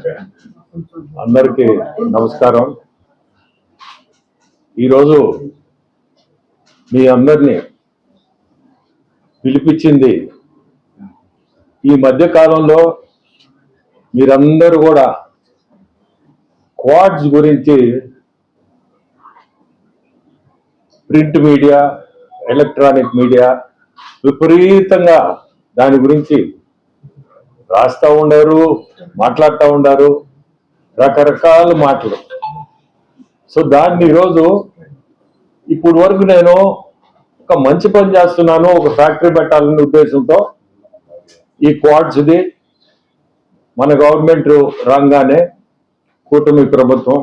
అందరికీ నమస్కారం. ఈరోజు మీ అందరినీ పిలిపించింది ఈ మధ్య కాలంలో మీరందరూ కూడా క్వాడ్స్ గురించి ప్రింట్ మీడియా ఎలక్ట్రానిక్ మీడియా విపరీతంగా దాని గురించి రాస్తా ఉండారు మాట్లాడుతూ ఉండారు రకరకాల మాటలు. సో దాన్ని ఈరోజు ఇప్పుడు వరకు నేను ఒక మంచి పని చేస్తున్నాను ఒక ఫ్యాక్టరీ పెట్టాలనే ఉద్దేశంతో ఈ క్వాడ్స్ది మన గవర్నమెంట్ రాగానే కూటమి ప్రభుత్వం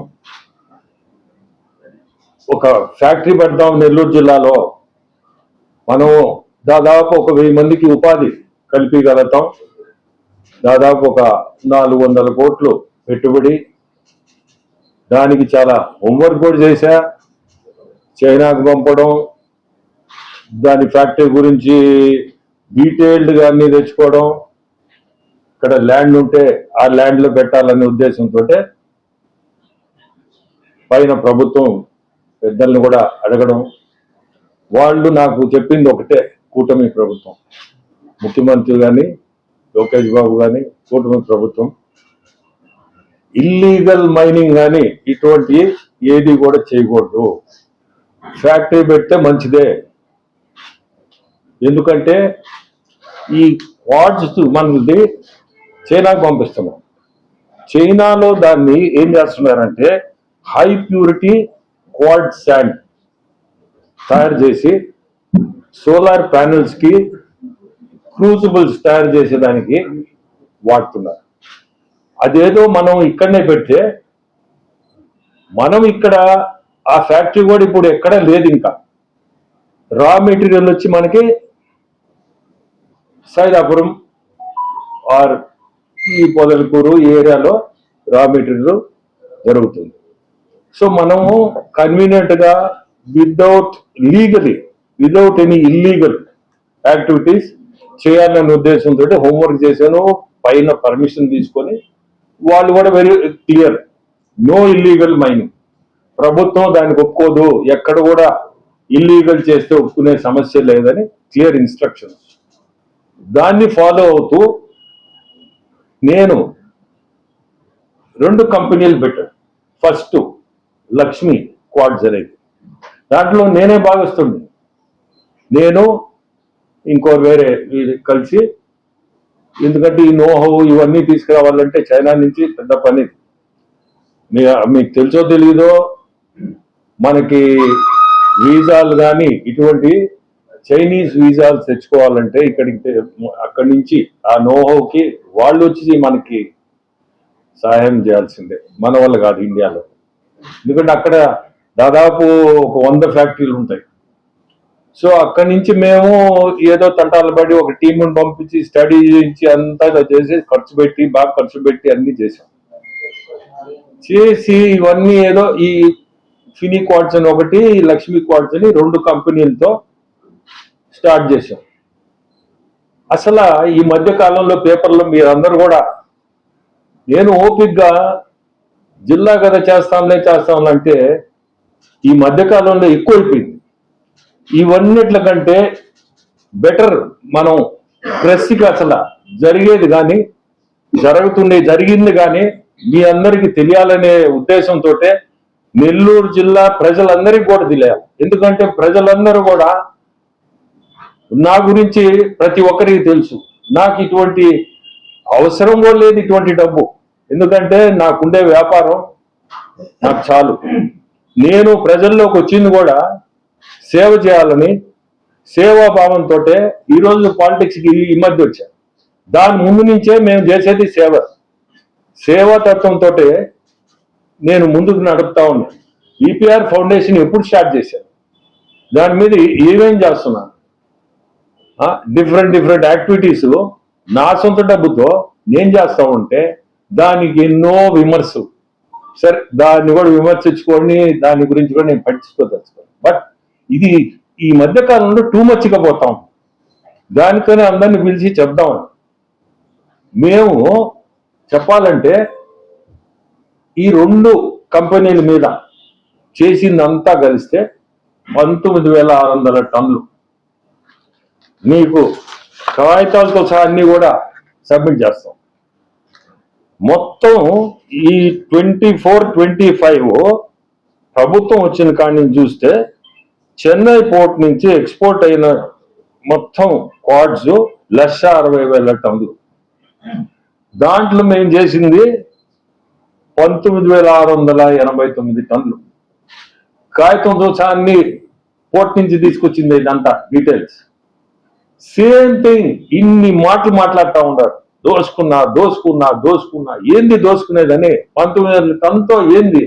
ఒక ఫ్యాక్టరీ పెడదాం నెల్లూరు జిల్లాలో. మనం దాదాపు ఒక వెయ్యి మందికి ఉపాధి కల్పించగలుగుతాం దాదాపు ఒక నాలుగు వందల కోట్లు పెట్టుబడి. దానికి చాలా హోంవర్క్ కూడా చేశా. చైనాకు పంపడం. దాని ఫ్యాక్టరీ గురించి డీటెయిల్డ్గా అన్నీ తెచ్చుకోవడం. ఇక్కడ ల్యాండ్ ఉంటే ఆ ల్యాండ్లో పెట్టాలనే ఉద్దేశంతో పైన ప్రభుత్వం పెద్దల్ని కూడా అడగడం. వాళ్ళు నాకు చెప్పింది ఒకటే కూటమి ప్రభుత్వం. ముఖ్యమంత్రి కానీ లోకేష్ బాబు కానీ కూటమి ప్రభుత్వం. ఇల్లీగల్ మైనింగ్ కానీ ఇటువంటి ఏది కూడా చేయకూడదు. ఫ్యాక్టరీ పెడితే మంచిదే. ఎందుకంటే ఈ క్వాడ్స్ మనది చైనాకు పంపిస్తున్నాం. చైనాలో దాన్ని ఏం చేస్తున్నారంటే హై ప్యూరిటీ క్వాడ్ శాండ్ తయారు చేసి సోలార్ ప్యానెల్స్కి క్రూసిబుల్స్ తయారు చేసేదానికి వాడుతున్నారు. అదేదో మనం ఇక్కడనే పెడితే మనం ఇక్కడ ఆ ఫ్యాక్టరీ కూడా ఇప్పుడు ఎక్కడ లేదు ఇంకా. రా మెటీరియల్ వచ్చి మనకి సైదాపురం ఆర్ ఈ పొదలకూరు ఈ ఏరియాలో రా మెటీరియల్ జరుగుతుంది. సో మనము కన్వీనియంట్గా without without legally without any illegal activities చేయాలనే ఉద్దేశంతో హోంవర్క్ చేశాను పైన పర్మిషన్ తీసుకొని వాళ్ళు కూడా very clear no illegal mining ప్రభుత్వం దానికి ఒప్పుకోదు ఎక్కడ కూడా ఇల్లీగల్ చేస్తే ఒప్పుకునే సమస్య లేదని క్లియర్ ఇన్స్ట్రక్షన్స్ దాన్ని ఫాలో అవుతూ నేను రెండు కంపెనీలు పెట్టాను. ఫస్ట్ లక్ష్మి క్వాడ్స్ అనేది దాంట్లో నేనే భాగస్తుంది నేను ఇంకో వేరే వీరు కలిసి ఎందుకంటే ఈ నోహో ఇవన్నీ తీసుకురావాలంటే చైనా నుంచి పెద్ద పని. మీకు తెలుసో తెలీదో మనకి వీజాలు కానీ ఇటువంటి చైనీస్ వీజాలు తెచ్చుకోవాలంటే ఇక్కడికి అక్కడి నుంచి ఆ నోహోకి వాళ్ళు వచ్చి మనకి సహాయం చేయాల్సిందే. మన వల్ల కాదు ఇండియాలో. ఎందుకంటే అక్కడ దాదాపు ఒక వంద ఫ్యాక్టరీలు ఉంటాయి. సో అక్కడి నుంచి మేము ఏదో తంటాలు పడి ఒక టీంని పంపించి స్టడీ చేయించి అంతా చేసి ఖర్చు పెట్టి బాగా ఖర్చు పెట్టి అన్ని చేసాం చేసి ఇవన్నీ ఏదో ఈ ఫినీ క్వాడ్స్ అని ఒకటి లక్ష్మీ క్వాడ్స్ అని రెండు కంపెనీలతో స్టార్ట్ చేసాం అసలు ఈ మధ్య కాలంలో పేపర్లో మీరందరూ కూడా నేను ఓపిక్గా జిల్లా కదా చేస్తాంలే చేస్తాంలే అంటే ఈ మధ్య కాలంలో ఎక్కువైపోయింది. ఇవన్నిట్ల కంటే బెటర్ మనం ప్రెస్కి అసలు జరిగేది కానీ జరుగుతుండే జరిగింది కానీ మీ అందరికీ తెలియాలనే ఉద్దేశంతో నెల్లూరు జిల్లా ప్రజలందరికీ కూడా తెలియాలి. ఎందుకంటే ప్రజలందరూ కూడా నా గురించి ప్రతి ఒక్కరికి తెలుసు. నాకు ఇటువంటి అవసరం కూడా లేదు ఇటువంటి డబ్బు. ఎందుకంటే నాకుండే వ్యాపారం నాకు చాలు. నేను ప్రజల్లోకి వచ్చింది కూడా సేవ చేయాలని సేవాభావంతో ఈరోజు పాలిటిక్స్కి ఈ మధ్య వచ్చా. దాని ముందు నుంచే మేము చేసేది సేవ. సేవాతత్వంతో నేను ముందుకు నడుపుతా ఉన్నాను ఈపీఆర్ ఫౌండేషన్ ఎప్పుడు స్టార్ట్ చేశాను దాని మీద ఏమేం చేస్తున్నాను డిఫరెంట్ డిఫరెంట్ యాక్టివిటీస్ నా సొంత డబ్బుతో నేను చేస్తా ఉంటే దానికి ఎన్నో విమర్శలు. సరే దాన్ని కూడా విమర్శించుకొని దాని గురించి కూడా నేను పట్టించుకోదలుచుకోను. బట్ ఇది ఈ మధ్య కాలంలో టూ మచ్గా పోతాం. దానికని అందరిని పిలిచి చెప్దాం. మేము చెప్పాలంటే ఈ రెండు కంపెనీల మీద చేసిందంతా కలిస్తే పంతొమ్మిది వేల ఆరు వందల టన్నులు. మీకు కాగితాలతో సహా అన్ని కూడా సబ్మిట్ చేస్తాం. మొత్తం ఈ ట్వంటీ ఫోర్ ట్వంటీ ఫైవ్ ప్రభుత్వం వచ్చిన కాడి నుంచి చూస్తే చెన్నై పోర్ట్ నుంచి ఎక్స్పోర్ట్ అయిన మొత్తం క్వాడ్స్ లక్ష అరవై వేల టన్నులు. దాంట్లో మేము చేసింది పంతొమ్మిది వేల ఆరు వందల ఎనభై తొమ్మిది టన్నులు. కాగితం దోషాన్ని పోర్ట్ నుంచి తీసుకొచ్చింది ఇదంతా డీటెయిల్స్. సేమ్ థింగ్ ఇన్ని మాటలు మాట్లాడుతూ ఉన్నారు. దోసుకున్నా దోసుకున్నా దోసుకున్నా. ఏంది దోసుకునేదని పంతొమ్మిది వేల టన్తో ఏంది?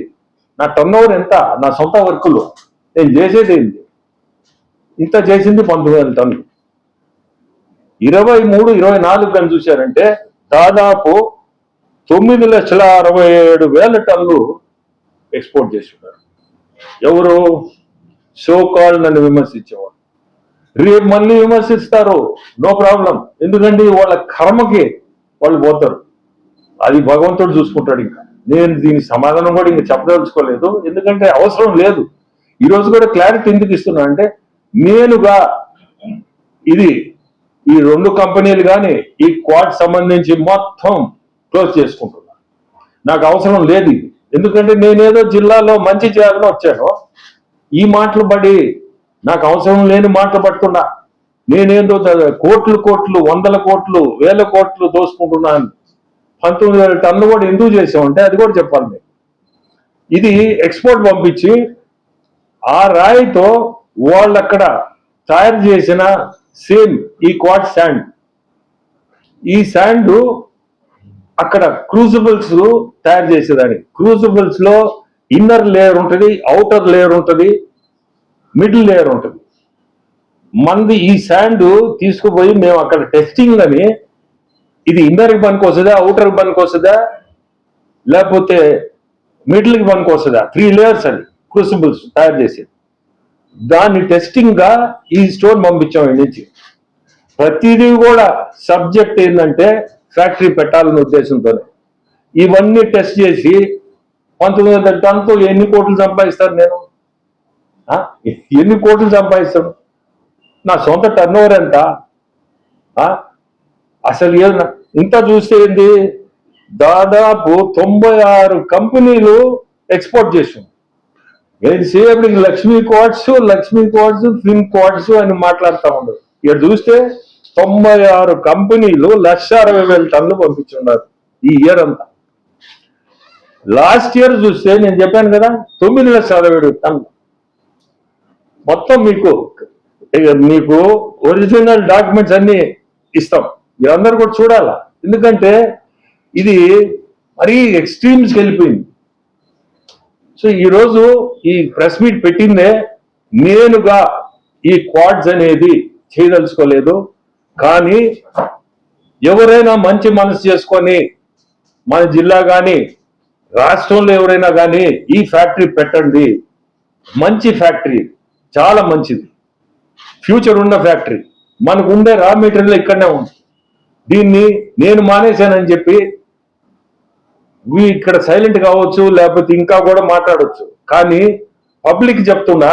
నా టర్న్ ఓవర్ ఎంత? నా సొంత వర్కులు. నేను చేసేది ఏంది? ఇంత చేసింది పంతొమ్మిది వేల టన్నులు ఇరవై మూడు ఇరవై నాలుగు కానీ చూశారంటే దాదాపు తొమ్మిది లక్షల అరవై ఏడు వేల టన్నులు ఎక్స్పోర్ట్ చేస్తున్నారు. ఎవరు? షోకాల్ నన్ను విమర్శించేవారు రేపు మళ్ళీ విమర్శిస్తారు. No problem. ఎందుకంటే వాళ్ళ కర్మకి వాళ్ళు పోతారు. అది భగవంతుడు చూసుకుంటాడు ఇంకా. నేను దీని సమాధానం కూడా ఇంకా చెప్పదలుచుకోలేదు. ఎందుకంటే అవసరం లేదు. ఈ రోజు కూడా క్లారిటీ ఎందుకు ఇస్తున్నా అంటే నేనుగా ఇది ఈ రెండు కంపెనీలు కానీ ఈ క్వాడ్ సంబంధించి మొత్తం క్లోజ్ చేసుకుంటున్నా. నాకు అవసరం లేదు ఇది. ఎందుకంటే నేనేదో జిల్లాలో మంచి చేయాలని వచ్చాను. ఈ మాటలు పడి నాకు అవసరం లేని మాటలు పట్టుకున్నా. నేనేందో కోట్లు కోట్లు వందల కోట్లు వేల కోట్లు దోసుకుంటున్నాను. పంతొమ్మిది వేల టన్ను కూడా ఎందుకు చేసామంటే అది కూడా చెప్పాలి ఇది ఎక్స్పోర్ట్ పంపించి ఆ రాయితో వాళ్ళు అక్కడ తయారు చేసిన సేమ్ ఈ క్వాట్ శాండ్. ఈ శాండ్ అక్కడ క్రూజబుల్స్ తయారు చేసేదాన్ని. క్రూజబుల్స్లో ఇన్నర్ లేయర్ ఉంటుంది అవుటర్ లేయర్ ఉంటుంది మిడిల్ లేయర్ ఉంటుంది. మనది ఈ శాండ్ తీసుకుపోయి మేము అక్కడ టెస్టింగ్ అని ఇది ఇన్నర్కి పనికి వస్తుందా అవుటర్కి పనికి వస్తుందా లేకపోతే మిడిల్కి పనికి వస్తుందా? త్రీ లేయర్స్ అది. క్రూసిబుల్స్ తయారు చేసేది. దాన్ని టెస్టింగ్గా ఈ స్టోర్ పంపించాం ఈ నుంచి. ప్రతిదీ కూడా సబ్జెక్ట్ ఏంటంటే ఫ్యాక్టరీ పెట్టాలనే ఉద్దేశంతోనే. ఇవన్నీ టెస్ట్ చేసి పంతొమ్మిది వందల టన్తో ఎన్ని కోట్లు సంపాదిస్తాను నేను? ఎన్ని కోట్లు సంపాదిస్తాను నా సొంత టర్న్ ఓవర్ ఎంత అసలు ఏదన్నా ఇంత చూస్తే ఏంది? దాదాపు తొంభై ఆరు కంపెనీలు ఎక్స్పోర్ట్ చేసాం ఎంతసేపటికి Lakshmi coats Lakshmi coats fin coats అని మాట్లాడుతూ ఉండదు ఇక్కడ చూస్తే తొంభై ఆరు కంపెనీలు లక్ష అరవై వేల టన్నులు పంపించున్నారు ఈ ఇయర్ అంతా. లాస్ట్ ఇయర్ చూస్తే నేను చెప్పాను కదా తొమ్మిది లక్షల అరవై ఏడు మొత్తం మీకు ఇక మీకు ఒరిజినల్ డాక్యుమెంట్స్ అన్ని ఇస్తాం. మీరందరూ కూడా చూడాలా? ఎందుకంటే ఇది మరీ ఎక్స్ట్రీమ్స్కి వెళ్ళిపోయింది. సో ఈరోజు ఈ ప్రెస్ మీట్ పెట్టిందే నేనుగా ఈ క్వాడ్స్ అనేది చేయదలుచుకోలేదు. కానీ ఎవరైనా మంచి మనసు చేసుకొని మన జిల్లా కానీ రాష్ట్రంలో ఎవరైనా కానీ ఈ ఫ్యాక్టరీ పెట్టండి. మంచి ఫ్యాక్టరీ చాలా మంచిది. ఫ్యూచర్ ఉన్న ఫ్యాక్టరీ. మనకు ఉండే రా మెటీరియల్ ఇక్కడనే ఉంది. దీన్ని నేను మానేశానని చెప్పి మీ ఇక్కడ సైలెంట్ కావచ్చు లేకపోతే ఇంకా కూడా మాట్లాడొచ్చు. కానీ పబ్లిక్ చెప్తున్నా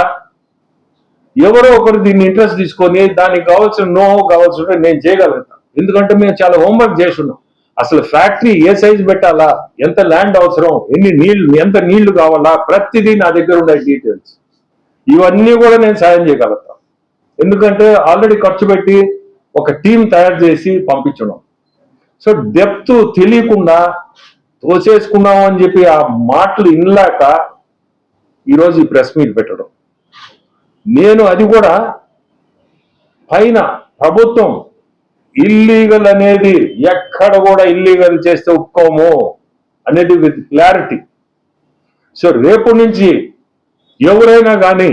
ఎవరో ఒకరు దీన్ని ఇంట్రెస్ట్ తీసుకొని దానికి కావాల్సిన నో కావాల్సిన నేను చేయగలుగుతాను ఎందుకంటే మేము చాలా హోంవర్క్ చేస్తున్నాం. అసలు ఫ్యాక్టరీ ఏ సైజ్ పెట్టాలా? ఎంత ల్యాండ్ అవసరం? ఎన్ని నీళ్ళు ఎంత నీళ్ళు కావాలా? ప్రతిదీ నా దగ్గర ఉండే డీటెయిల్స్ ఇవన్నీ కూడా నేను సాయం చేయగలుగుతాను ఎందుకంటే ఆల్రెడీ ఖర్చు పెట్టి ఒక టీం తయారు చేసి పంపించడం. సో డెప్త్ తెలియకుండా తోసేసుకున్నాం అని చెప్పి ఆ మాటలు ఇన్లాక ఈరోజు ఈ ప్రెస్ మీట్ పెట్టడం. నేను అది కూడా పైన ప్రభుత్వం ఇల్లీగల్ అనేది ఎక్కడ కూడా ఇల్లీగల్ చేస్తే ఒప్పుకోము అనేది విత్ క్లారిటీ సో రేపు నుంచి ఎవరైనా కానీ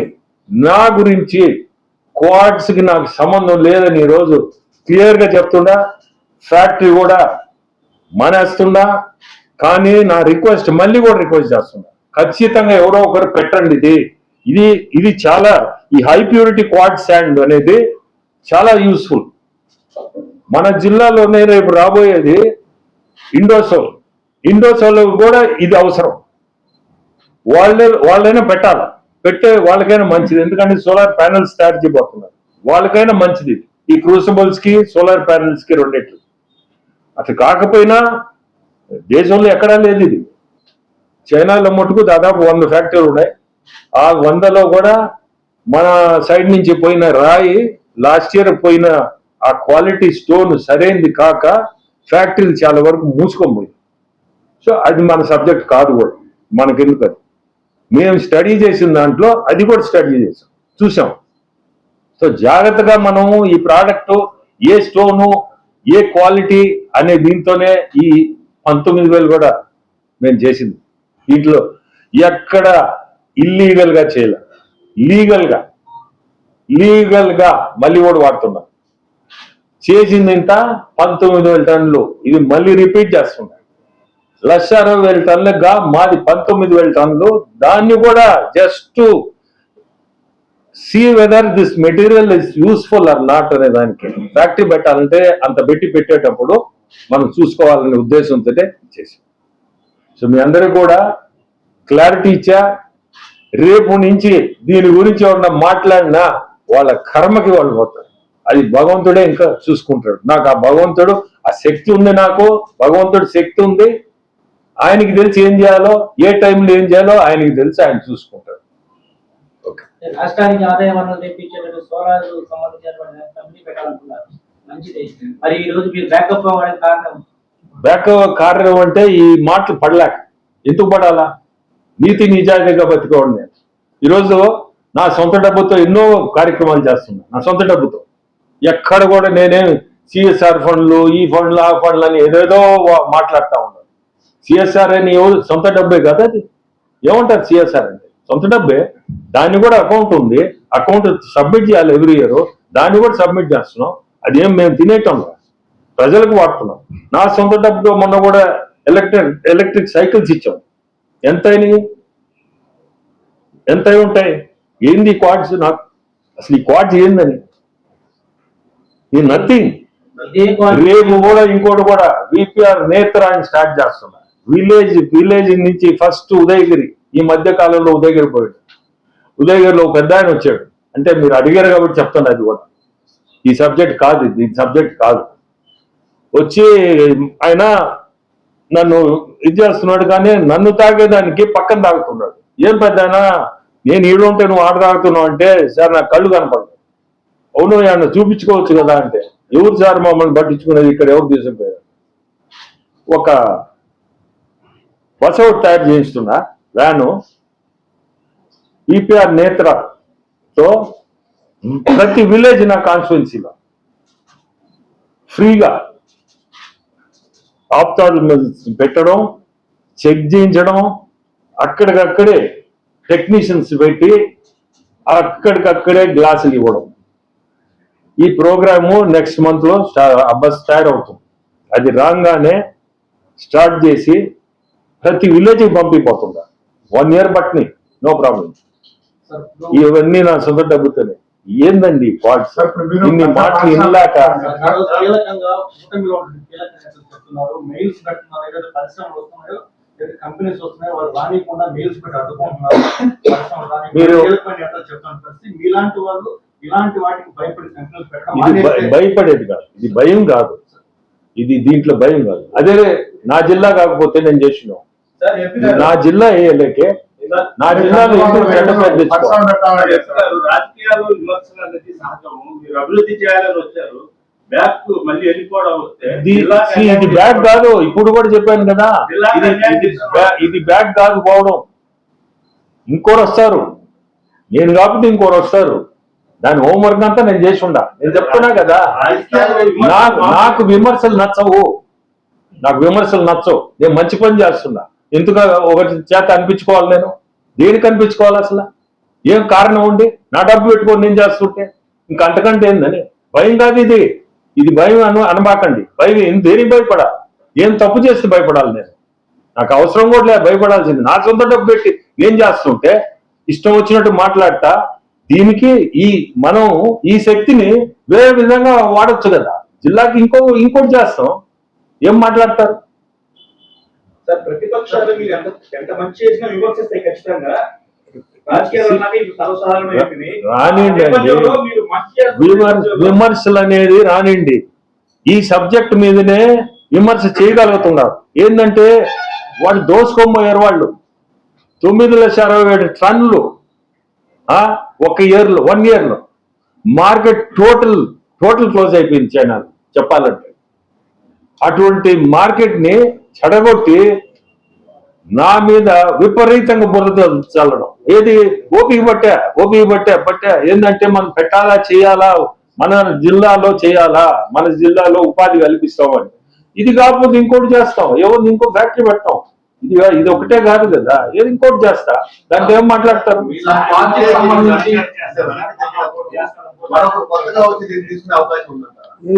నా గురించి క్వార్డ్స్కి నాకు సంబంధం లేదని ఈరోజు క్లియర్గా చెప్తున్నా ఫ్యాక్టరీ కూడా మానేస్తున్నా కానీ నా రిక్వెస్ట్ మళ్ళీ కూడా రిక్వెస్ట్ చేస్తున్నా. ఖచ్చితంగా ఎవరో ఒకరు పెట్టండి ఇది. ఇది ఇది చాలా ఈ హై ప్యూరిటీ క్వాడ్ శాండ్ అనేది చాలా యూస్ఫుల్ మన జిల్లాలోనే రేపు రాబోయేది ఇండోసోల్ ఇండోసోల్ కూడా ఇది అవసరం. వాళ్ళే వాళ్ళైనా పెట్టాలా? పెట్టే వాళ్ళకైనా మంచిది. ఎందుకంటే సోలార్ ప్యానెల్స్ తయారు చేయబోతున్నారు. వాళ్ళకైనా మంచిది. ఈ క్రూసబుల్స్కి సోలార్ ప్యానెల్స్కి రెండిట్లు. అట్లా కాకపోయినా దేశంలో ఎక్కడా లేదు ఇది. చైనాలో మటుకు దాదాపు వంద ఫ్యాక్టరీలు ఉన్నాయి. ఆ వందలో కూడా మన సైడ్ నుంచి పోయిన రాయి లాస్ట్ ఇయర్ పోయిన ఆ క్వాలిటీ స్టోన్ సరైనది కాక ఫ్యాక్టరీలు చాలా వరకు మూసుకొని సో అది మన సబ్జెక్ట్ కాదు కూడా. మనకెందుకు అది? మేము స్టడీ చేసిన దాంట్లో అది కూడా స్టడీ చేసాం. చూసాం. సో జాగ్రత్తగా మనం ఈ ప్రోడక్ట్ ఏ స్టోను ఏ క్వాలిటీ అనే దీంతోనే ఈ పంతొమ్మిది వేలు కూడా మేము చేసింది. దీంట్లో ఎక్కడ ఇల్లీగల్గా చేయలే. లీగల్గా లీగల్గా మళ్ళీ కూడా వాడుతున్నాం. చేసింది ఇంత పంతొమ్మిది వేల టన్నులు. ఇది మళ్ళీ రిపీట్ చేస్తున్నాం. లక్ష అరవై వేల టన్నులుగా మాది పంతొమ్మిది వేల టన్నులు. దాన్ని కూడా just see whether this material is useful or not అనే దానికి. ఫ్యాక్టరీ పెట్టాలంటే అంత పెట్టి పెట్టేటప్పుడు మనం చూసుకోవాలనే ఉద్దేశంతో చేసాం సో మీ అందరూ కూడా క్లారిటీ ఇచ్చా రేపు నుంచి దీని గురించి ఎవరన్నా మాట్లాడినా వాళ్ళ కర్మకి వాళ్ళు పోతారు. అది భగవంతుడే ఇంకా చూసుకుంటాడు. నాకు ఆ భగవంతుడు ఆ శక్తి ఉంది నాకు భగవంతుడు శక్తి ఉంది. ఆయనకి తెలిసి ఏం చేయాలో ఏ టైంలో ఏం చేయాలో ఆయనకి తెలిసి ఆయన చూసుకుంటాడు. రాష్ట్రానికి ఆదాయ వనరులు తెప్పించేటట్టు సోలార్ సంబంధించినటువంటి కంపెనీ పెట్టాలనుకున్నారు. మరి ఈ రోజు మీరు బ్యాకప్ అవ్వడానికి కారణం? బ్యాకప్ కారణం అంటే ఈ మాటలు పడలేక. ఎందుకు పడాలా? నీతి నిజాయితీగా బతికోవడం నేను. ఈరోజు నా సొంత డబ్బుతో ఎన్నో కార్యక్రమాలు చేస్తున్నా నా సొంత డబ్బుతో. ఎక్కడ కూడా నేనేం సిఎస్ఆర్ ఫండ్లు ఈ ఫండ్లు ఆ ఫండ్లు అని ఏదేదో మాట్లాడుతూ ఉన్నాను. సిఎస్ఆర్ అని ఎవరు సొంత డబ్బే కదా అది. ఏమంటారు సిఎస్ఆర్ అంటే? సొంత డబ్బే. దాన్ని కూడా అకౌంట్ ఉంది. అకౌంట్ సబ్మిట్ చేయాలి ఎవ్రీ ఇయర్ దాన్ని కూడా సబ్మిట్ చేస్తున్నాం. అదేం మేము తినేటం. ప్రజలకు వాడుతున్నాం. నా సొంత డబ్బుతో మొన్న కూడా ఎలక్ట్రిక్ ఎలక్ట్రిక్ సైకిల్స్ ఇచ్చాం. ఎంత అయినాయి ఎంత అయి ఉంటాయి? ఏంది క్వాడ్స్ నాకు? అసలు ఈ క్వాడ్స్ ఏందని? ఈ నథింగ్. రేపు కూడా ఇంకోటి కూడా విపిఆర్ నేత్ర అని స్టార్ట్ చేస్తున్నా. విలేజ్ విలేజ్ నుంచి ఫస్ట్ ఉదయగిరి ఈ మధ్య కాలంలో ఉదయగిరి పోయాడు. ఉదయగిరిలో ఒక పెద్ద ఆయన వచ్చాడు. అంటే మీరు అడిగారు కాబట్టి చెప్తాను అది కూడా. ఈ సబ్జెక్ట్ కాదు ఇది సబ్జెక్ట్ కాదు. వచ్చి ఆయన నన్ను ఇది చేస్తున్నాడు కానీ నన్ను తాగేదానికి పక్కన తాగుతున్నాడు. ఏం పెద్ద నేను ఈడు ఉంటే నువ్వు ఆడ తాగుతున్నావు అంటే సార్ నాకు కళ్ళు కనపడదు అవును ఆయన చూపించుకోవచ్చు కదా అంటే ఎవరు సార్ మమ్మల్ని పట్టించుకునేది? ఇక్కడ ఎవరు తీసుకుపోయారు? ఒక బస్ తయారు చేయిస్తున్నా వ్యాను ఈపీఆర్ నేత్రతో ప్రతి విలేజ్ నా కాన్స్టిట్యున్సీలో ఫ్రీగా ఆప్తాలు పెట్టడం చెక్ చేయించడం అక్కడికక్కడే టెక్నీషియన్స్ పెట్టి అక్కడికక్కడే గ్లాసులు ఇవ్వడం. ఈ ప్రోగ్రాము నెక్స్ట్ మంత్లో బస్ స్టార్ట్ అవుతుంది. అది రాగానే స్టార్ట్ చేసి ప్రతి విలేజ్ పంపిపోతుందా? వన్ ఇయర్ బట్ని నో ప్రాబ్లం ఇవన్నీ నా సొంత డబ్బుతోనే. ఏందండి? ఇన్ని మాటలు కంపెనీస్ వస్తున్నాయో వాళ్ళు మెయిల్స్ పెట్టి అడ్డుకుంటున్నారు. మీలాంటి వాళ్ళు ఇలాంటి వాటికి భయపడి కంపెనీలు పెట్టడం మానేస్తే- భయపడేది కాదు. ఇది భయం కాదు. ఇది దీంట్లో భయం కాదు. అదే నా జిల్లా కాకపోతే నేను చేసినాం నా జిల్లా వేయలేకే నా జిల్లాలో తెచ్చుకోవాలి? రాజకీయాలు విమర్శలు అనేది సహజము మీరు అభివృద్ధి చేయాలని వచ్చారు. బ్యాక్ మళ్ళీ వెళ్ళిపోవడం వస్తే ఇది కాదు. ఇప్పుడు కూడా చెప్పాను కదా. ఇది బ్యాగ్ కాదు పోవడం. ఇంకోరు వస్తారు. నేను కాకపోతే ఇంకోరు వస్తారు. దాని హోంవర్క్ అంతా నేను చేసి ఉండా. నేను చెప్తున్నా కదా. నాకు విమర్శలు నచ్చవు. నాకు విమర్శలు నచ్చవు. నేను మంచి పని చేస్తున్నా. ఎందుకు? ఒకటి చేత అనిపించుకోవాలి నేను. దేనికి కనిపించుకోవాలి అసలు. ఏం కారణం ఉండి? నా డబ్బు పెట్టుకొని నేను చేస్తుంటే? ఇంక అంతకంటే ఏందని? భయం కాదు ఇది. ఇది భయం అను అనబాకండి. భయం ఏం దేనికి భయపడా? ఏం తప్పు చేస్తే భయపడాలి నేను? నాకు అవసరం కూడా లేదు భయపడాల్సింది. నా సొంత డబ్బు పెట్టి ఏం చేస్తుంటే ఇష్టం వచ్చినట్టు మాట్లాడతా దీనికి ఈ మనం ఈ శక్తిని వేరే విధంగా వాడచ్చు కదా. జిల్లాకి ఇంకో ఇంకోటి చేస్తాం. ఏం మాట్లాడతారు? సార్ ప్రతిపక్షాలు మీరు ఎంత ఎంత మంచి చేసినా విమర్శిస్తాయి ఖచ్చితంగా. నేపథ్యంలో విమర్శలు అనేది రానిండి ఈ సబ్జెక్ట్ మీదనే విమర్శ చేయగలుగుతున్నారు. ఏంటంటే వాడు దోసుకోబోయారు వాళ్ళు. తొమ్మిది లక్షల అరవై ఏడు టన్నులు ఆ, ఒక ఇయర్లో వన్ ఇయర్లో మార్కెట్ టోటల్ టోటల్ క్లోజ్ అయిపోయింది చైనా చెప్పాలంటే. అటువంటి మార్కెట్ని చెడగొట్టి నా మీద విపరీతంగా బురద చల్లడం. ఏది? ఓపిక పట్టా ఓపిక పట్టా పట్టా. ఏంటంటే మనం పెట్టాలా చేయాలా? మన జిల్లాలో చేయాలా? మన జిల్లాలో ఉపాధి కల్పిస్తామని ఇది కాకపోతే ఇంకోటి చేస్తాం. ఎవరు ఇంకో ఫ్యాక్టరీ పెడతాం ఇది ఇది ఒకటే కాదు కదా. ఏది ఇంకోటి చేస్తా? దాంట్లో ఏం మాట్లాడతారు?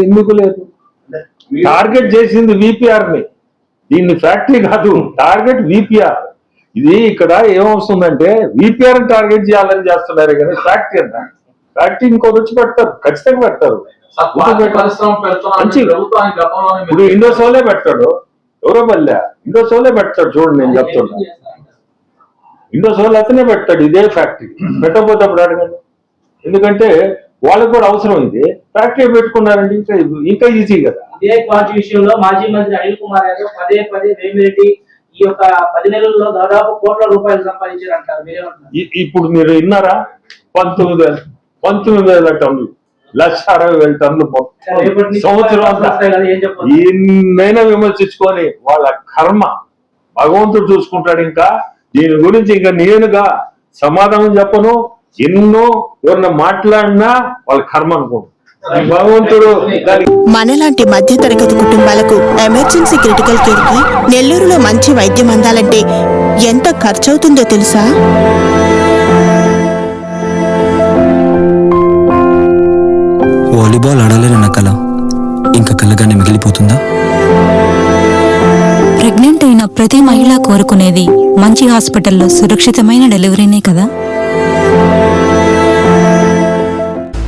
ఎందుకు లేదు? టార్గెట్ చేసింది విపిఆర్ని దీన్ని ఫ్యాక్టరీ కాదు టార్గెట్ విపిఆర్. ఇది ఇక్కడ ఏమవుతుందంటే విపిఆర్ టార్గెట్ చేయాలని చేస్తున్నారు కానీ ఫ్యాక్టరీ అంట. ఫ్యాక్టరీ ఇంకోటి వచ్చి పెడతారు ఖచ్చితంగా పెడతారు. ఇప్పుడు ఇండోసోలే పెట్టాడు ఎవరో పల్లె ఇండోసోలే పెడతాడు చూడండి నేను చెప్తున్నా. ఇండోసోల్ అతనే పెట్టాడు ఇదే ఫ్యాక్టరీ. పెట్టకపోతే అప్పుడు అడగండి. ఎందుకంటే వాళ్ళకు కూడా అవసరం ఇది. ఫ్యాక్టరీ పెట్టుకున్నారండి ఇంకా ఇంకా ఈజీ కదా. ఇదే క్వాలిటీ విషయంలో మాజీ మంత్రి అనిల్ కుమార్ యాదవ్ పదే పదే వేమిరెడ్డి ఈ యొక్క పది నెలల్లో దాదాపు కోట్ల రూపాయలు సంపాదించారు అంటారు ఇప్పుడు మీరు విన్నారా? పంతొమ్మిది వేల పంతొమ్మిది వేల టన్నులు. లక్ష అరవై వేల టన్నులు సంవత్సరం ఎన్నైనా విమర్శించుకొని వాళ్ళ కర్మ భగవంతుడు చూసుకుంటాడు ఇంకా. దీని గురించి ఇంకా నేనుగా సమాధానం చెప్పను. ఎన్నో ఎవరన్నా మాట్లాడినా వాళ్ళ కర్మ అనుకోండి భగవంతుడు మనలాంటి మధ్యతరగతి కుటుంబాలకు ఎమర్జెన్సీ క్రిటికల్ కేర్కి నెల్లూరులో మంచి వైద్యం అందాలంటే ఎంత ఖర్చవుతుందో తెలుసా? వాలీబాల్ ఆడాలని నా కళ ఇంకా కలగానే మిగిలిపోతుందా? ప్రెగ్నెంట్ అయిన ప్రతి మహిళ కోరుకునేది మంచి హాస్పిటల్లో సురక్షితమైన డెలివరీనే కదా?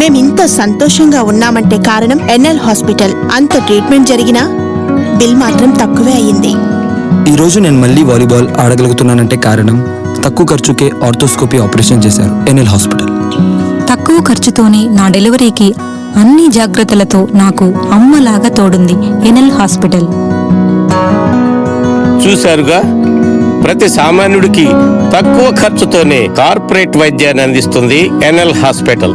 మేమింత సంతోషంగా ఉన్నామంటే కారణం ఎన్ఎల్ హాస్పిటల్. అంత ట్రీట్మెంట్ జరిగినా బిల్ మాత్రం తక్కువే అయ్యింది. ఈ రోజు నేను మళ్ళీ వాలీబాల్ ఆడగలుగుతున్నానంటే కారణం తక్కువ ఖర్చుకే ఆర్థోస్కోపీ ఆపరేషన్ చేశారు ఎన్ఎల్ హాస్పిటల్. తక్కువ ఖర్చుతోనే నా డెలివరీకి అన్ని జాగ్రత్తలతో నాకు అమ్మలాగా తోడుంది ఎన్ఎల్ హాస్పిటల్. చూశారుగా? ప్రతి సామాన్యుడికి తక్కువ ఖర్చుతోనే కార్పొరేట్ వైద్యాన్ని అందిస్తుంది NL hospital.